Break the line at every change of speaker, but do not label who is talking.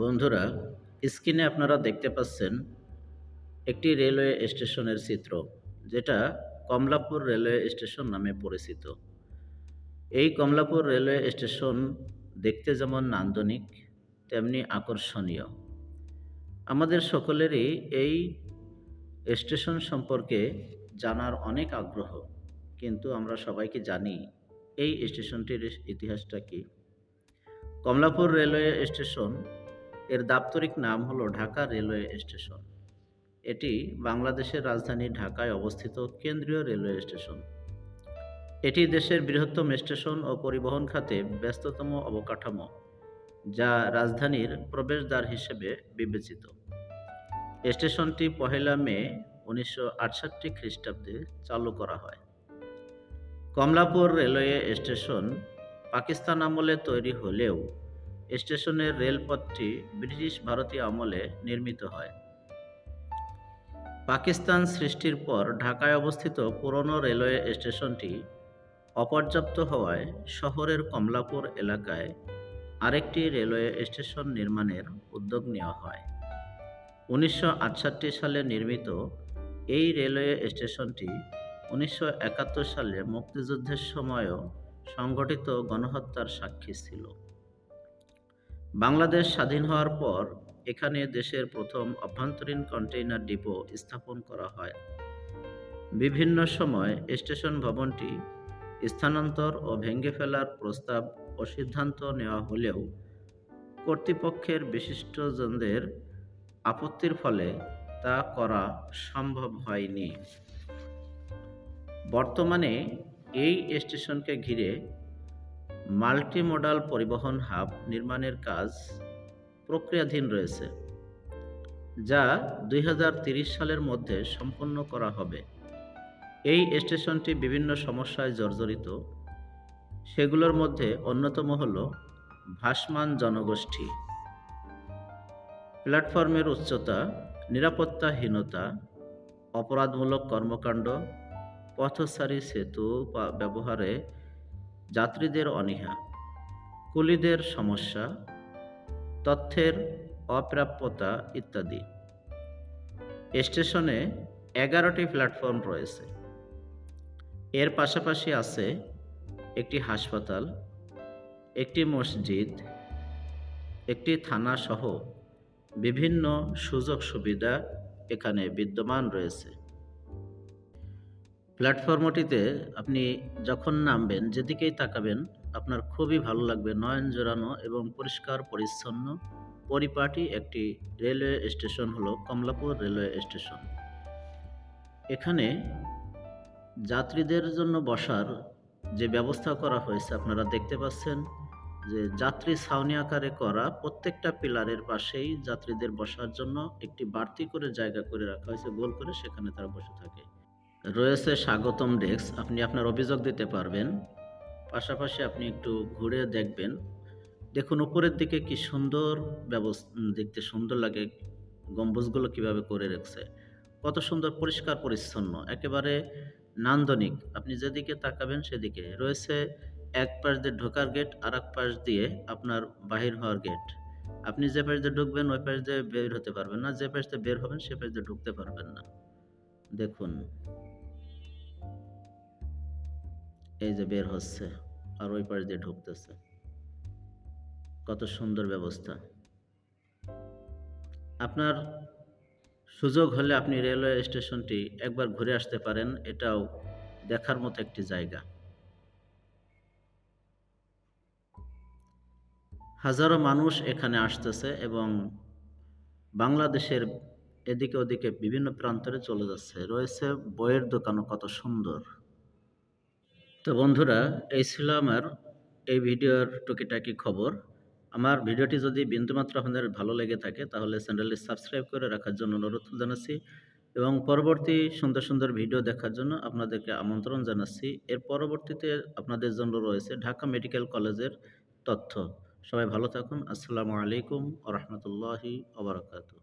বন্ধুরা, স্ক্রিনে আপনারা দেখতে পাচ্ছেন একটি রেলওয়ে স্টেশনের চিত্র, যেটা কমলাপুর রেলওয়ে স্টেশন নামে পরিচিত। এই কমলাপুর রেলওয়ে স্টেশন দেখতে যেমন নান্দনিক, তেমনি আকর্ষণীয়। আমাদের সকলেরই এই স্টেশন সম্পর্কে জানার অনেক আগ্রহ, কিন্তু আমরা সবাইকে জানি এই স্টেশনটির ইতিহাসটা কি। কমলাপুর রেলওয়ে স্টেশন এর দাপ্তরিক নাম হলো ঢাকা রেলওয়ে স্টেশন। এটি বাংলাদেশের রাজধানী ঢাকায় অবস্থিত কেন্দ্রীয় রেলওয়ে স্টেশন। এটি দেশের বৃহত্তম স্টেশন ও পরিবহন খাতে ব্যস্ততম অবকাঠামো, যা রাজধানীর প্রবেশদ্বার হিসেবে বিবেচিত। স্টেশনটি পহেলা মে উনিশশো আটষট্টি খ্রিস্টাব্দে চালু করা হয়। কমলাপুর রেলওয়ে স্টেশন পাকিস্তান আমলে তৈরি হলেও স্টেশনের রেলপথটি ব্রিটিশ ভারতীয় আমলে নির্মিত হয়। পাকিস্তান সৃষ্টির পর ঢাকায় অবস্থিত পুরনো রেলওয়ে স্টেশনটি অপর্যাপ্ত হওয়ায় শহরের কমলাপুর এলাকায় আরেকটি রেলওয়ে স্টেশন নির্মাণের উদ্যোগ নেওয়া হয়। উনিশশো আটষট্টি সালে নির্মিত এই রেলওয়ে স্টেশনটি উনিশশো একাত্তর সালে মুক্তিযুদ্ধের সময়ও সংগঠিত গণহত্যার সাক্ষী ছিল। বাংলাদেশ স্বাধীন হওয়ার পর এখানে দেশের প্রথম অভ্যন্তরীণ কন্টেইনার ডিপো স্থাপন করা হয়। বিভিন্ন সময় স্টেশন ভবনটি স্থানান্তর ও ভেঙে ফেলার প্রস্তাব ও সিদ্ধান্ত নেওয়া হলেও কর্তৃপক্ষের বিশিষ্টজনদের আপত্তির ফলে তা করা সম্ভব হয়নি। বর্তমানে এই স্টেশনকে ঘিরে মাল্টিমোডাল পরিবহন হাব নির্মাণের কাজ প্রক্রিয়াধীন রয়েছে, যা দুই সালের মধ্যে সম্পন্ন করা হবে। এই স্টেশনটি বিভিন্ন সমস্যায় জর্জরিত। সেগুলোর মধ্যে অন্যতম হল ভাসমান জনগোষ্ঠী। প্ল্যাটফর্মের উচ্চতা, নিরাপত্তাহীনতা, অপরাধমূলক কর্মকাণ্ড, পথচারী সেতু ব্যবহারে যাত্রীদের অনীহা, কুলিদের সমস্যা, তথ্যের অপ্রাপ্যতা ইত্যাদি। স্টেশনে এগারোটি প্ল্যাটফর্ম রয়েছে। এর পাশাপাশি আছে একটি হাসপাতাল, একটি মসজিদ, একটি থানা সহ বিভিন্ন সুযোগ সুবিধা এখানে বিদ্যমান রয়েছে। প্ল্যাটফর্মটিতে আপনি যখন নামবেন, যেদিকেই তাকাবেন, আপনার খুবই ভালো লাগবে। নয়ন জোড়ানো এবং পরিষ্কার, পরিচ্ছন্ন পরিপাটি একটি রেলওয়ে স্টেশন হলো কমলাপুর রেলওয়ে স্টেশন। এখানে যাত্রীদের জন্য বসার যে ব্যবস্থা করা হয়েছে, আপনারা দেখতে পাচ্ছেন যে যাত্রী ছাউনি আকারে করা প্রত্যেকটা পিলারের পাশেই যাত্রীদের বসার জন্য একটি বাড়তি করে জায়গা করে রাখা হয়েছে। গোল করে সেখানে তারা বসে থাকে। রয়েছে স্বাগতম ডেস্ক। আপনি আপনার অভিযোগ দিতে পারবেন। পাশাপাশি আপনি একটু ঘুরে দেখবেন। দেখুন, উপরের দিকে কি সুন্দর ব্যবস্থা দেখতে সুন্দর লাগে গম্বুজগুলো কীভাবে করে রেখেছে। কত সুন্দর, পরিষ্কার, পরিচ্ছন্ন, একেবারে নান্দনিক। আপনি যেদিকে তাকাবেন সেদিকে। রয়েছে এক পাশ দিয়ে ঢোকার গেট আর এক পাশ দিয়ে আপনার বাহির হওয়ার গেট। আপনি যে পাশ দিয়ে ঢুকবেন, ওই পাশ দিয়ে বের হতে পারবেন না। যে পাশ দিয়ে বের হবেন, সে পাশ দিয়ে ঢুকতে পারবেন না। দেখুন এই যে বের হচ্ছে, আর ওই পাশ দিয়ে ঢুকতেছে। কত সুন্দর ব্যবস্থা। আপনার সুযোগ হলে আপনি রেলওয়ে স্টেশনটি একবার ঘুরে আসতে পারেন, এটাও দেখার মতো একটি জায়গা। হাজারো মানুষ এখানে আসতেছে এবং বাংলাদেশের এদিকে ওদিকে বিভিন্ন প্রান্তরে চলে যাচ্ছে। রয়েছে বইয়ের দোকানও কত সুন্দর। তো বন্ধুরা, এই ছিল আমার এই ভিডিওর টুকিটাকি খবর। আমার ভিডিওটি যদি বিন্দুমাত্র আপনাদের ভালো লেগে থাকে, তাহলে চ্যানেলটি সাবস্ক্রাইব করে রাখার জন্য অনুরোধ জানাচ্ছি এবং পরবর্তী সুন্দর সুন্দর ভিডিও দেখার জন্য আপনাদেরকে আমন্ত্রণ জানাচ্ছি। এর পরবর্তীতে আপনাদের জন্য রয়েছে ঢাকা মেডিকেল কলেজের তথ্য। সবাই ভালো থাকুন। আসসালামু আলাইকুম আ রহমতুল্লাহি আবরকাতু